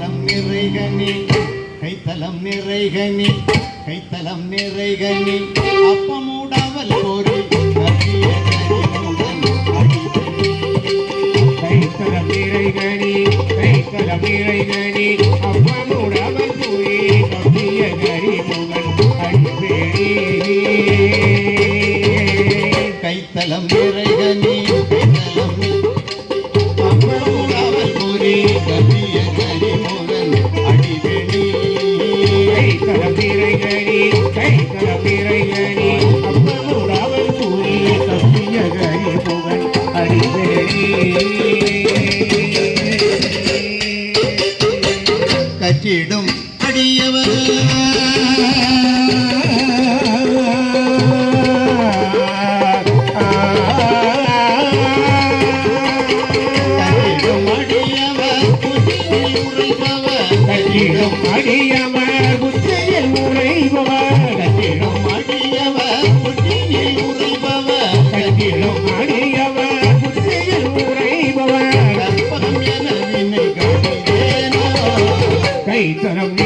கைத்தலம் நிறைகனி கைத்தலம் நிறைகனி கைத்தலம் நிறைகனி அப்பமுடவல் போரி கைத்தலம் நிறைகனி கைத்தலம் நிறைகனி அப்பமுடவல் போரி கவிய கரிமுகன் கைத்தலம் நிறைகனி பாடியவர் அடியவர் புத்தியில் உரைபவர் கட்டிடம் அடியவர் புத்தியில் உரைபவர் கட்டிடம் அடியவர் புத்தியில் உரைபவர் கற்பகம் என வினை காட்டுவேனோ கைத்தரம்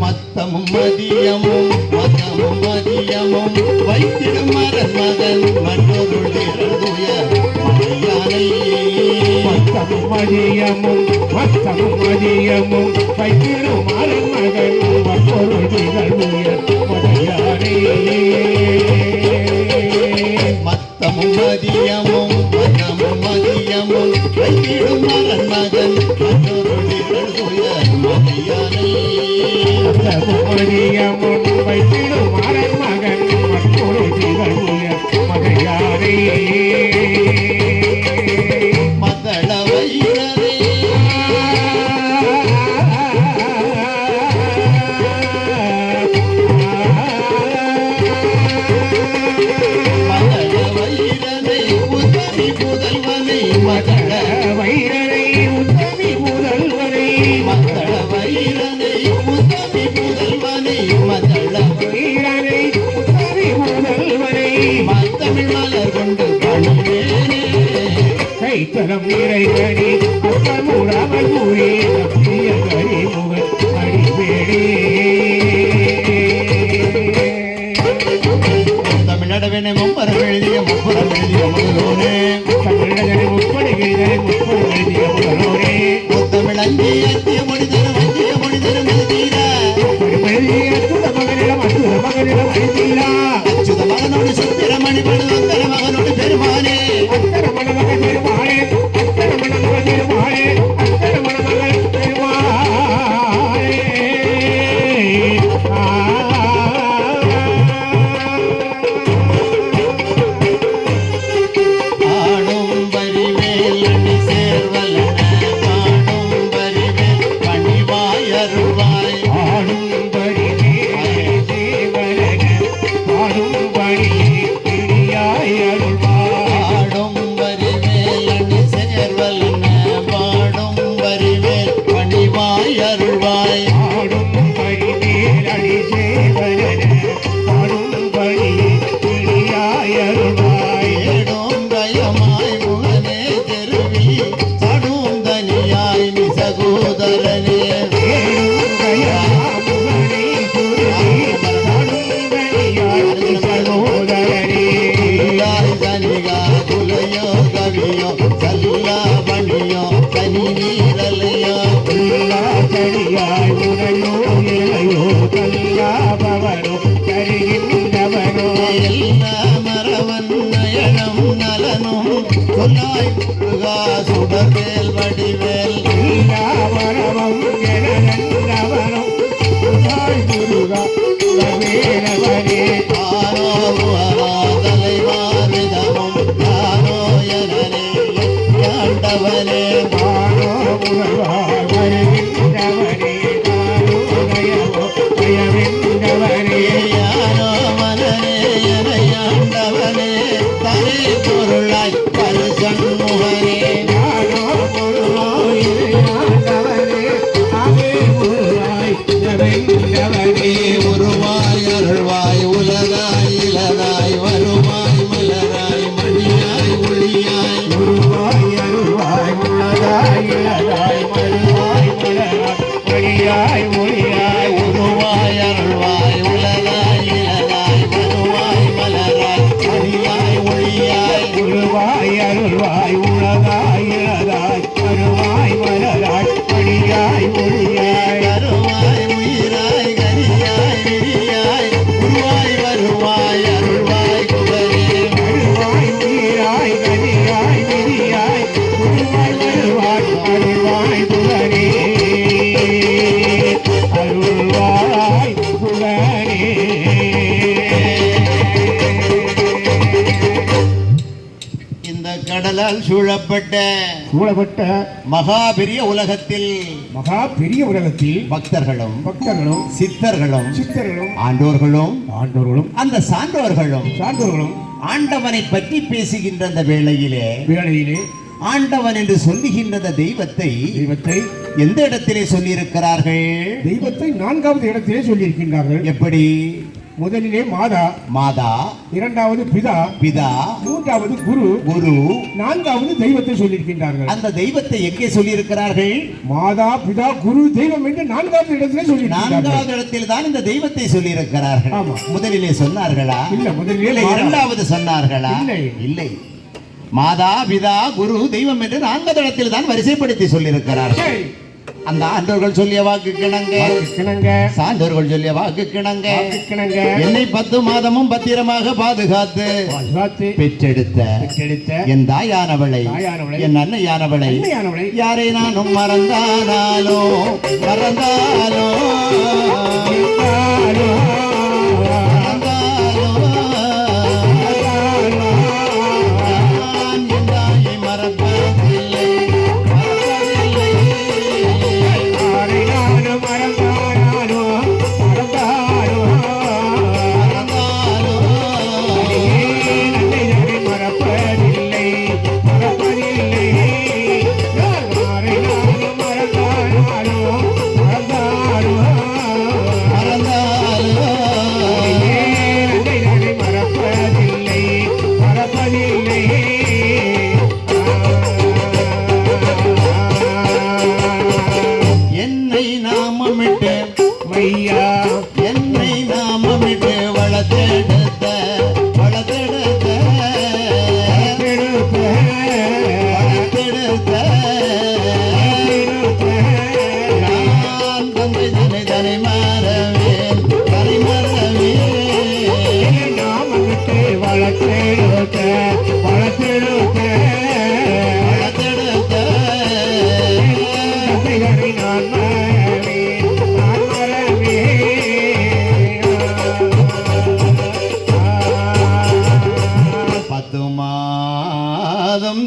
மத்தமும் மதியமும் மதமும் மதியமும் வைத்திடும் மரன் மகன் மத்தமும் மதியமும் மத்தமும் மற்றொரு நிகழ்வு மனமே மத்தமும் மதியமும் மனமும் மதியமும் மதியமும் உலகம் நிறைகணி அப்பன் உறவன் கூறி ஒன்றாய் முருகா சுடர்வேல் வடிவ. சூழப்பட்ட சூழப்பட்ட மகாபெரிய உலகத்தில் மகா பெரிய உலகத்தில் பக்தர்களும் பக்தர்களும் சித்தர்களும் சித்தர்களும் ஆண்டோர்களும் ஆண்டோர்களும் அந்த சான்றோர்களும் சான்றோர்களும் ஆண்டவனை பற்றி பேசுகின்ற அந்த வேளையிலே வேளையிலே ஆண்டவன் என்று சொல்லுகின்ற தெய்வத்தை தெய்வத்தை எந்த இடத்திலே சொல்லியிருக்கிறார்கள்? தெய்வத்தை நான்காவது இடத்திலே சொல்லியிருக்கின்றார்கள். எப்படி? முதலிலே மாதா மாதா இரண்டாவது பிதா பிதா மூன்றாவது குரு குரு. நான்காவது தெய்வத்தை சொல்லியிருக்கின்றார்கள். அந்த தெய்வத்தை எங்கே சொல்லியிருக்கிறார்கள்? மாதா பிதா குரு தெய்வம் என்று நான்காவது இடத்திலே சொல்லியிருக்கிறார்கள் நான்காவது இடத்தில் தான் இந்த தெய்வத்தை சொல்லியிருக்கிறார்கள். முதலிலே சொன்னார்களா? இல்ல முதலிலே. இரண்டாவது சொன்னார்களா? இல்லை. இல்லை. மாதா பிதா குரு தெய்வம் என்று நான்காவது இடத்தில் தான் வரிசைப்படுத்தி சொல்லியிருக்கிறார்கள். அந்த ஆண்டோர்கள் சொல்லிய வாக்கு கிணங்க. சான்றோர்கள் சொல்லிய வாக்கு கிணங்க. கிணங்க. என்னை பத்து மாதமும் பத்திரமாக பாதுகாத்து பெற்றெடுத்த பெற்றெடுத்த என் தாயானவளை என் அன்னையானவளை யாரை நானும் மறந்தானாலோ மறந்தாலோ.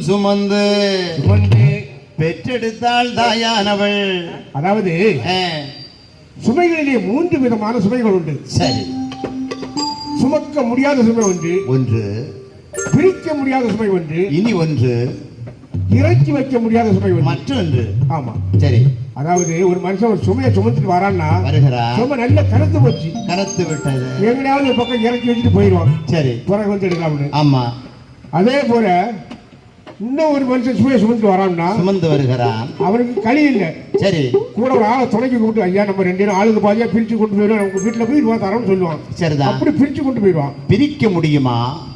சுமந்து வந்து பெற்றெடுத்தாள் தாயானவள். அதாவது சுமைகளிலே மூன்று விதமான சுமைகள் உண்டு. சரி. சுமக்க முடியாத சுமை ஒன்று. ஒன்று. பிரிக்க முடியாத சுமை ஒன்று. இனி ஒன்று. இறக்கி வைக்க முடியாத சுமை ஒன்று. மற்றொன்று. ஆமா. சரி. அதாவது ஒரு மனுஷன் ஒரு சுமையை சுமந்துட்டு வரான்னா வருகிறா சுமை நல்ல கருத்து போச்சு. கருத்து விட்டது. எங்கேயாவது ஒரு பக்கம் இறக்கி வச்சுட்டு போயிடுவான். சரி. பிறகு வந்து எடுக்கலாம்னு ஆமா. அதே போல இன்னும் ஒரு மனுஷன் சுமையை சுமந்துட்டு வரான்னா சுமந்து வருகிறான். அவனுக்கு களி இல்லை. சரி. கூட ஒரு ஆளை துணைக்கு கூப்பிட்டு ஐயா நம்ம ரெண்டு பேரும் ஆளுக்கு பாதியா பிரிச்சு கொண்டு போயிடுவோம். உங்க வீட்டுல போய் ரூபா தரோம்னு சொல்லுவான். சரிதான். அப்படி பிரிச்சு கொண்டு போயிடுவான். பிரிக்க முடியுமா?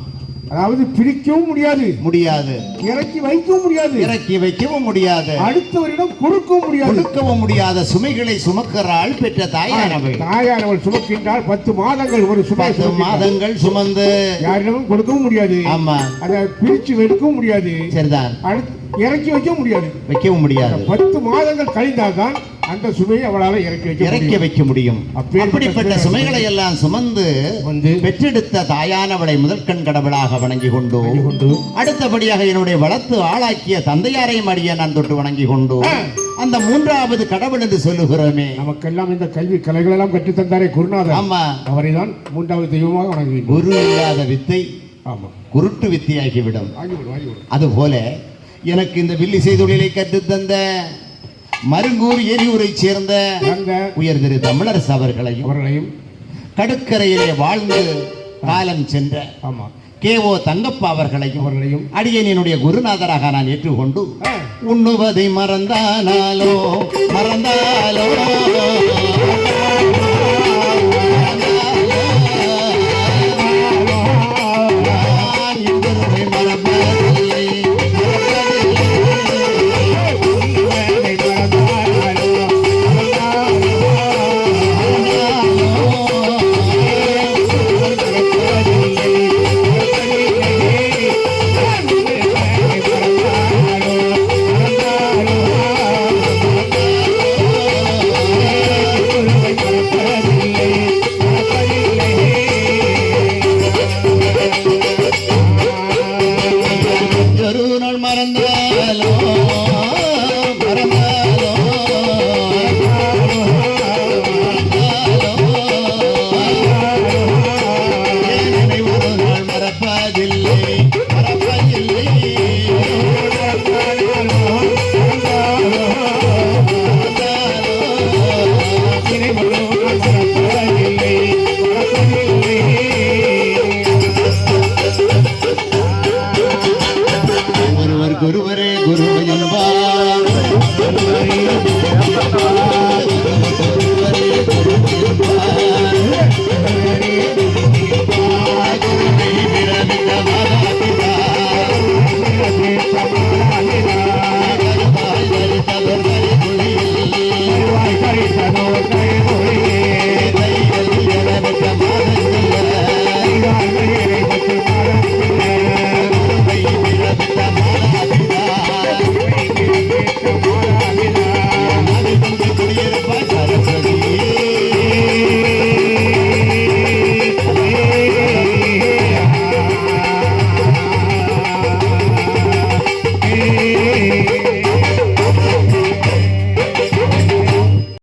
அதாவது பிரிக்கவும் முடியாது. முடியாது. இறக்கி வைக்கவும் முடியாது. இறக்கி வைக்கவும் முடியாது. அடுத்தவரிடம் கொடுக்கவும் முடியாது. கொடுக்கவும் முடியாத சுமைகளை சுமக்கிறாள் பெற்ற தாயானவள் தாயானவள் சுமக்கின்றால் பத்து மாதங்கள் ஒரு சுமை. மாதங்கள் சுமந்து. யாரிடமும் கொடுக்கவும் முடியாது. ஆமா. அதை பிரிச்சு எடுக்கவும் முடியாது. சரிதான். அடுத்து இறக்கி வைக்கவும் முடியாது. வைக்கவும் முடியாது. பத்து மாதங்கள் கழிந்தால்தான் அந்த சுமையை அவளால இறக்கி வைக்க இறக்கி முடியும். வைக்க முடியும். அப்படிப்பட்ட சுமைகளை எல்லாம் சுமந்து வந்து பெற்றெடுத்த தாயானவளை முதற்கண் கடவுளாக வணங்கி கொண்டு வணங்கி அடுத்தபடியாக என்னுடைய வளர்த்து ஆளாக்கிய தந்தையாரையும் அடிய நான் தொட்டு வணங்கி கொண்டு. அந்த மூன்றாவது கடவுள் என்று சொல்லுகிறோமே. நமக்கெல்லாம் இந்த கல்வி கலைகள் எல்லாம் கற்றுத் தந்தாரே குருநாதர். ஆமா. அவரை தான் மூன்றாவது தெய்வமாக வணங்குவீங்க குரு இல்லாத வித்தை ஆமா. குருட்டு வித்தியாகிவிடும். அதுபோல எனக்கு இந்த வில்லி செய்தொழிலை கற்றுத்தந்த மருங்கூர் எரியூரை சேர்ந்த அந்த உயர் திரு தமிழரசு அவர்களையும் அவர்களையும் கடற்கரையிலே வாழ்ந்து காலம் சென்ற ஆமா. கே ஓ தங்கப்பா அவர்களையும் அவர்களையும் அடியனினுடைய குருநாதராக நான் ஏற்றுக்கொண்டு உண்ணுவதை மறந்தானாலோ மறந்தாலோ. Thank you.